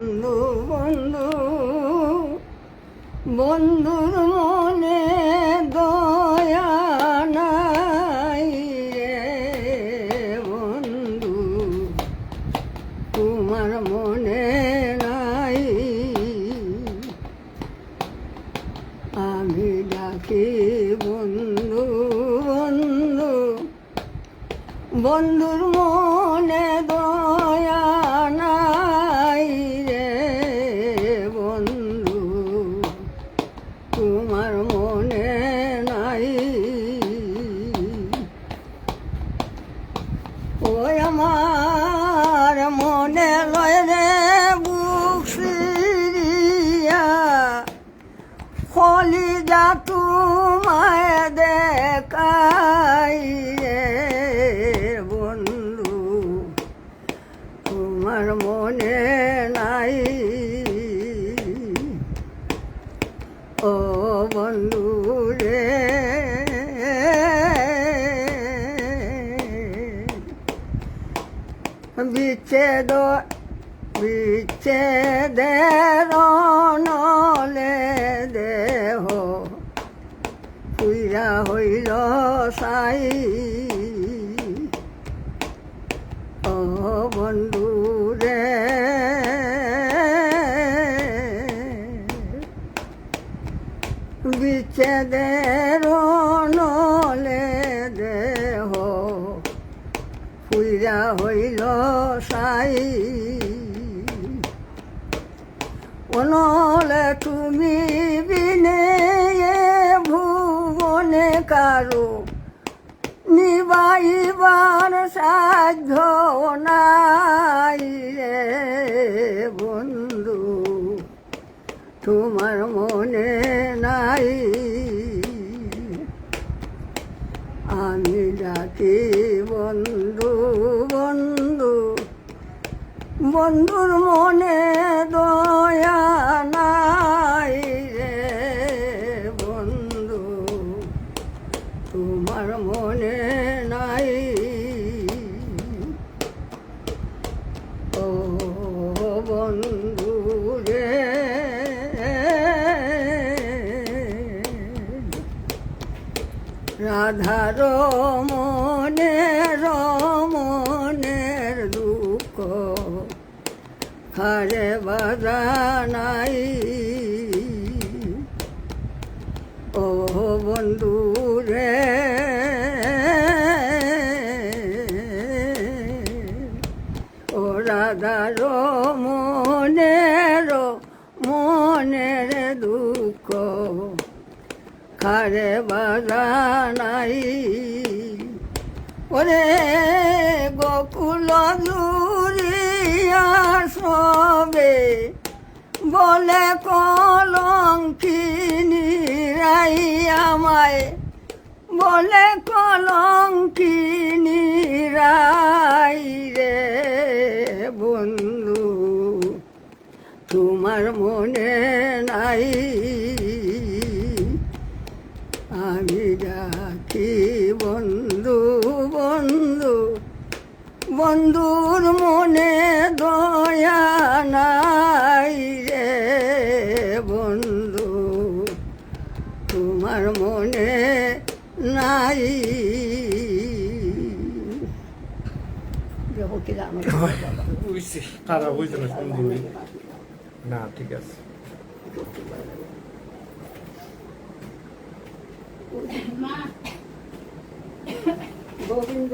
বন্ধু বন্ধু, বন্ধুর মনে দয়া নাই বন্ধু, তোমার মনে নাই। আমি ডাকি বন্ধু বন্ধু, বন্ধুর মনে দয়া ওই আমার মনে লয় রে বুক সিরিয়া খলি যা তোমায় দেখাই বন্ধু, তোমার মনে নাই। ও বন্ধু বিচ্ছেদ বিচ্ছেদের নলে দেহ পুইরা হইল সাই। ও বন্ধু রে বিচ্ছেদের নলে দেহ পুইরা হইল সাই অনলে তুমি বিনে ভুবনে কারও নিবাইবার সাধ্য নাই বন্ধু। তোমার মনে নাই। আমি ডাকি বন্ধু বন্ধুর মনে দয়া নাই রে বন্ধু। তোমার মনে নাই। ও বন্ধু রে। রাধার মনের মনের দুঃখ হারে বাজা নাই ও বন্ধু রে। ও রাধার মনের মনের দুঃখ খারে বাজা নাই ওরে গোকুল জুরিয়া সবে বলে কলঙ্কিনী রাই আমায়। বলে কলঙ্কিনী রাই রে বন্ধু, তোমার মনে নাই। আমি ডাকি বন্ধু বন্ধু, বন্ধুর মনে দয়া নাই রে বন্ধু। তোমার মনে নাই। না ঠিক আছে। গোবিন্দ